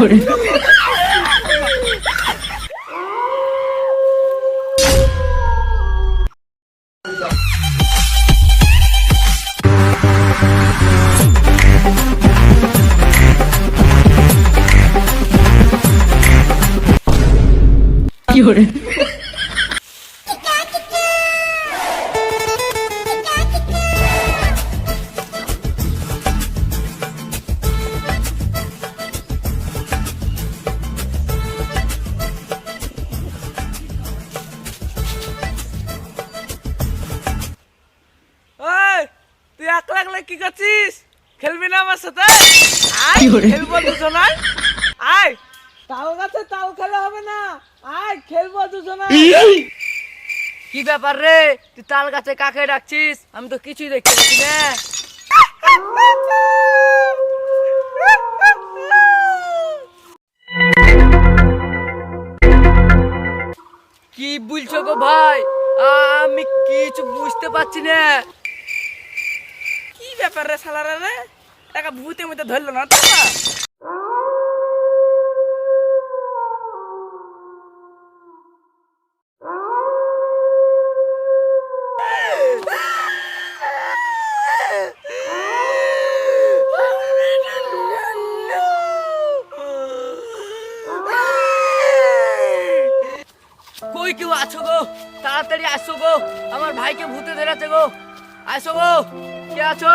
ওই কি করছিস? খেলবি না আমার সাথে? আয় খেলব দুজনায় আয় তাল গাছে তাল খেলা হবে না। আয় খেলব দুজনায় কি ব্যাপার রে? তুই তাল গাছে কাকে ডাকছিস? আমি তো কিছুই দেখতে পাচ্ছি না। কি বলছো গো ভাই? আমি কিছু বুঝতে পারছি না। ব্যাপার রে শালারা রে টাকা ভূতের মধ্যে ধরলো না, তো কই কেউ আছো গো? তাড়াতাড়ি আসো গো। আমার ভাইকে ভূতে ধরেছে গো। আসো গো। কে আছো?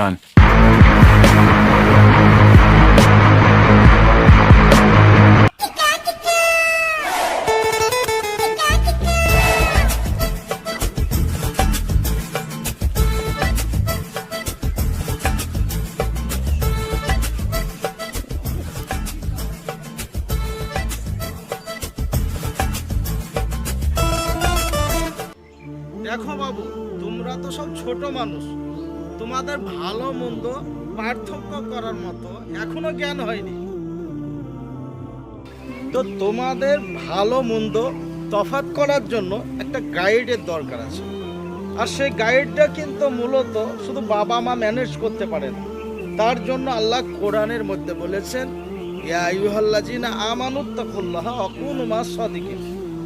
Run. দেখো বাবু তোমরা তো সব ছোট মানুষ তোমাদের ভালো মন্দ পার্থক্য করার মতো এখনও জ্ঞান হয়নি। তো তোমাদের ভালো মন্দ তফাৎ করার জন্য একটা গাইডের দরকার আছে। আর সেই গাইডটা কিন্তু মূলত শুধু বাবা মা ম্যানেজ করতে পারে না। তার জন্য আল্লাহ কোরআনের মধ্যে বলেছেন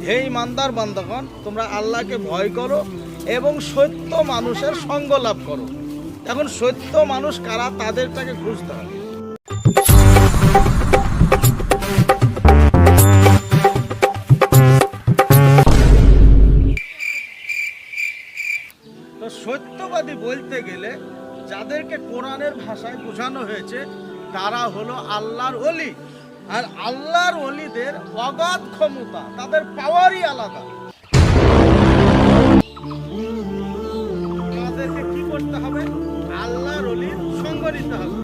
হে ইমানদার বান্দাগণ, তোমরা আল্লাহকে ভয় করো এবং সত্য মানুষের সঙ্গ লাভ করো। এখন সত্য মানুষ কারা তাদেরটাকে হবে। তো সত্যবাদী বলতে গেলে যাদেরকে কোরআনের ভাষায় বোঝানো হয়েছে, তারা হলো আল্লাহর অলি আর আল্লাহর অলিদের অগাধ ক্ষমতা, তাদের পাওয়ারই আলাদা। আমাদেরকে কি করতে হবে? সঙ্গ নিতে হবে।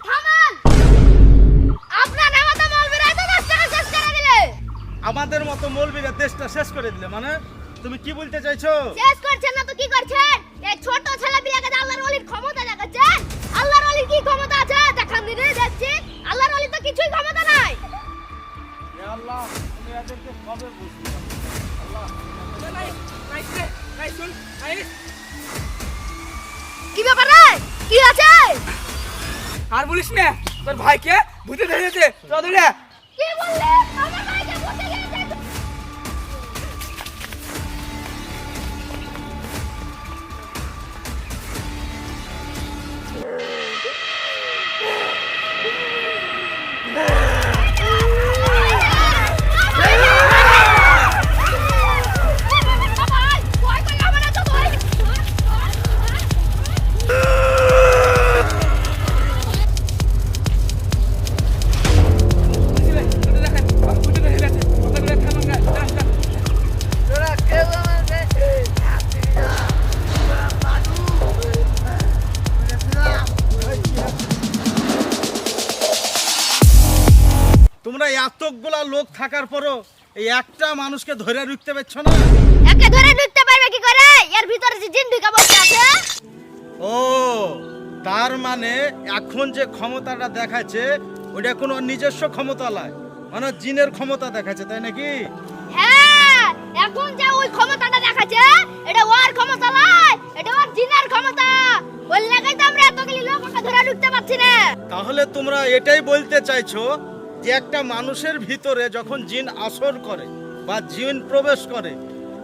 আমাদের মতো মৌলবীরা দেশটা শেষ করে দিলে। মানে তুমি কি বলতে চাইছো? শেষ করছেন না তো কি করছেন? এই ছোট ছেলে আর বলিস না তোর ভাইকে ভূতে ধরেছে। চৌধুরী কে বললে? এতগুলা লোক থাকার পরও এই একটা মানুষকে ধরে রুখতে পারছ না? একে ধরে রুখতে পারবে কি করে? এর ভিতরে যে জিন ঢুকে বসে আছে। ও তার মানে এখন যে ক্ষমতাটা দেখাচ্ছে ওটা কোনো নিজস্ব ক্ষমতা নয় মানে জিনের ক্ষমতা দেখাচ্ছে তাই নাকি? হ্যাঁ এখন যে ওই ক্ষমতাটা দেখাচ্ছে এটা ওর ক্ষমতা নয় এটা ওর জিনের ক্ষমতা। ওই লাগাই তো আমরা এতগুলি লোক ওকে ধরে ঢুকতে পারছি না। তাহলে তোমরা এটাই বলতে চাইছো যে একটা মানুষের ভিতরে যখন জিন আসর করে বা জিন প্রবেশ করে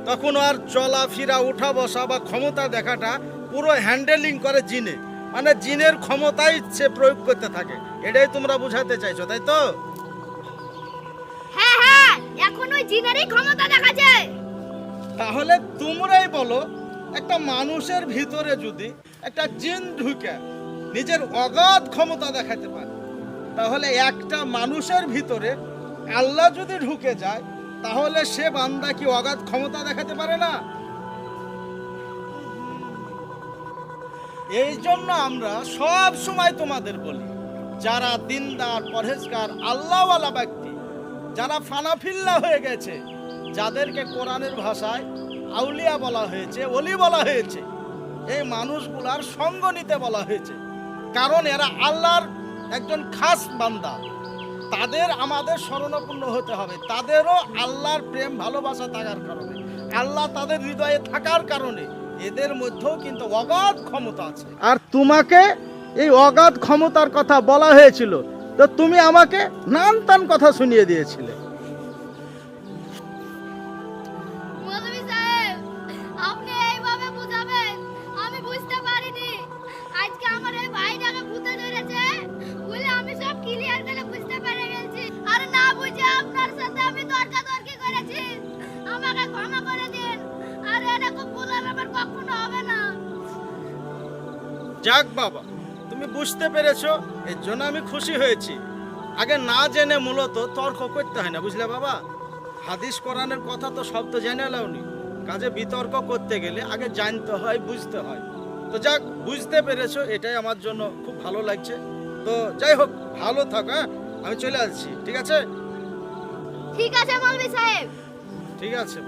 তখন আর চলাফেরা উঠা বসা বা ক্ষমতা দেখাটা পুরো হ্যান্ডেলিং করে জিনে। মানে জিনের ক্ষমতাই সে প্রয়োগ করতে থাকে। এটাই তোমরা বুঝাতে চাইছো তাই তো? হ্যাঁ হ্যাঁ এখন ওই জিনেরই ক্ষমতা দেখাচ্ছে তাহলে তোমরাই বলো একটা মানুষের ভিতরে যদি একটা জিন ঢুকে নিজের অগাধ ক্ষমতা দেখাতে পারে তাহলে একটা মানুষের ভিতরে আল্লাহ যদি ঢুকে যায়, তাহলে সে বান্দা কি অগাধ ক্ষমতা দেখাতে পারে না? এই জন্য আমরা সব সময় তোমাদের বলি, যারা দিনদার, পরহেজগার, আল্লাহওয়ালা ব্যক্তি, যারা ফানাফিল্লা হয়ে গেছে, যাদেরকে কোরআনের ভাষায় আউলিয়া বলা হয়েছে অলি বলা হয়েছে, এই মানুষগুলার সঙ্গ নিতে বলা হয়েছে। কারণ এরা আল্লাহর একজন খাস বান্দা। তাদের আমাদের স্মরণাপন্ন হতে হবে। তাদেরও আল্লাহর প্রেম, ভালোবাসা থাকার কারণে। আল্লাহ তাদের হৃদয়ে থাকার কারণে এদের মধ্যেও কিন্তু অগাধ ক্ষমতা আছে। আর তোমাকে এই অগাধ ক্ষমতার কথা বলা হয়েছিল। তো তুমি আমাকে নানতান কথা শুনিয়ে দিয়েছিলে। যাক বাবা তুমি বুঝতে পেরেছ এর জন্য আমি খুশি হয়েছি। আগে না জেনে মূলত তর্ক করতে হয় না বুঝলে বাবা? হাদিস কোরআনের কথা তো সব তো জেনে লাওনি। কাজে বিতর্ক করতে গেলে আগে জানতে হয় বুঝতে হয়। তো যাক বুঝতে পেরেছ এটাই আমার জন্য খুব ভালো লাগছে। তো যাই হোক ভালো থাক হ্যাঁ? আমি চলে আসছি ঠিক আছে? ঠিক আছে সাহেব। ঠিক আছে